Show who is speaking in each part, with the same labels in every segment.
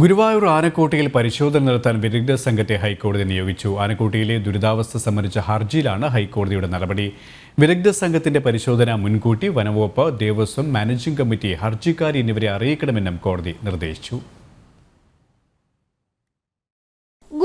Speaker 1: ഗുരുവായൂർ ആനക്കോട്ടയിൽ പരിശോധന നടത്താൻ വിദഗ്ധ സംഘത്തെ ഹൈക്കോടതി നിയോഗിച്ചു. ആനക്കോട്ടയിലെ ദുരിതാവസ്ഥ സംബന്ധിച്ച ഹർജിയിലാണ് ഹൈക്കോടതിയുടെ നടപടി. വിദഗ്ധ സംഘത്തിന്റെ പരിശോധന മുൻകൂട്ടി വനംവകുപ്പ് ദേവസ്വം മാനേജിംഗ് കമ്മിറ്റി ഹർജിക്കാരി എന്നിവരെ അറിയിക്കണമെന്നും കോടതി നിർദ്ദേശിച്ചു.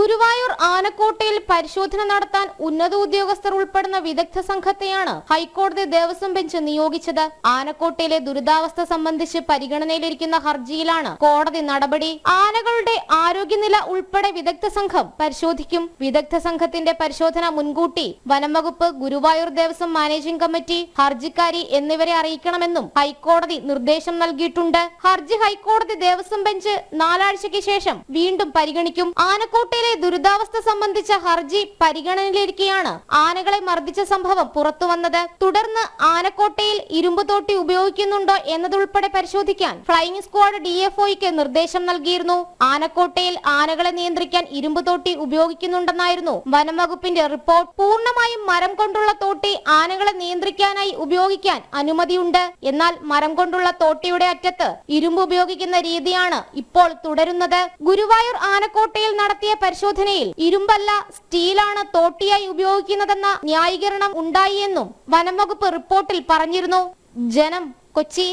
Speaker 2: ഗുരുവായൂർ ആനക്കോട്ടയിൽ പരിശോധന നടത്താൻ ഉന്നത ഉദ്യോഗസ്ഥർ ഉൾപ്പെടുന്ന വിദഗ്ധ സംഘത്തെയാണ് ഹൈക്കോടതി ദേവസ്വം ബെഞ്ച് നിയോഗിച്ചത്. ആനക്കോട്ടയിലെ ദുരിതാവസ്ഥ സംബന്ധിച്ച് പരിഗണനയിലിരിക്കുന്ന ഹർജിയിലാണ് കോടതി നടപടി. ആനകളുടെ ആരോഗ്യനില ഉൾപ്പെടെ വിദഗ്ധ സംഘം പരിശോധിക്കും. വിദഗ്ധ സംഘത്തിന്റെ പരിശോധന മുൻകൂട്ടി വനംവകുപ്പ് ഗുരുവായൂർ ദേവസ്വം മാനേജിംഗ് കമ്മിറ്റി ഹർജിക്കാരി എന്നിവരെ അറിയിക്കണമെന്നും ഹൈക്കോടതി നിർദ്ദേശം നൽകിയിട്ടുണ്ട്. ഹർജി ഹൈക്കോടതി ദേവസ്വം ബെഞ്ച് നാലാഴ്ചയ്ക്ക് ശേഷം വീണ്ടും പരിഗണിക്കും. ആനക്കോട്ടയിലെ ദുരിതാവസ്ഥ സംബന്ധിച്ച ഹർജി പരിഗണനയിലിരിക്കെയാണ് ആനകളെ മർദ്ദിച്ച സംഭവം പുറത്തുവന്നത്. തുടർന്ന് ആനക്കോട്ടയിൽ ഇരുമ്പ് തോട്ടി ഉപയോഗിക്കുന്നുണ്ടോ എന്നതുൾപ്പെടെ പരിശോധിക്കാൻ ഫ്ലൈയിംഗ് സ്ക്വാഡ് ഡിഎഫ്ഒയ്ക്ക് നിർദ്ദേശം നൽകിയിരുന്നു. ആനക്കോട്ടയിൽ ആനകളെ നിയന്ത്രിക്കാൻ ഇരുമ്പ് തോട്ടി ഉപയോഗിക്കുന്നുണ്ടെന്നായിരുന്നു വനം വകുപ്പിന്റെ റിപ്പോർട്ട്. പൂർണമായും മരം കൊണ്ടുള്ള തോട്ടി ആനകളെ നിയന്ത്രിക്കാനായി ഉപയോഗിക്കാൻ അനുമതിയുണ്ട്. എന്നാൽ മരം കൊണ്ടുള്ള തോട്ടിയുടെ അറ്റത്ത് ഇരുമ്പ് ഉപയോഗിക്കുന്ന രീതിയാണ് ഇപ്പോൾ തുടരുന്നത്. ഗുരുവായൂർ ആനക്കോട്ടയിൽ നടത്തിയ പരിശോധനയിൽ ഇരുമ്പല്ല സ്റ്റീലാണ് തോട്ടിയായി ഉപയോഗിക്കുന്നതെന്ന ന്യായീകരണം ഉണ്ടായി എന്നും വനം വകുപ്പ് റിപ്പോർട്ടിൽ പറഞ്ഞിരുന്നു. ജനം കൊച്ചി.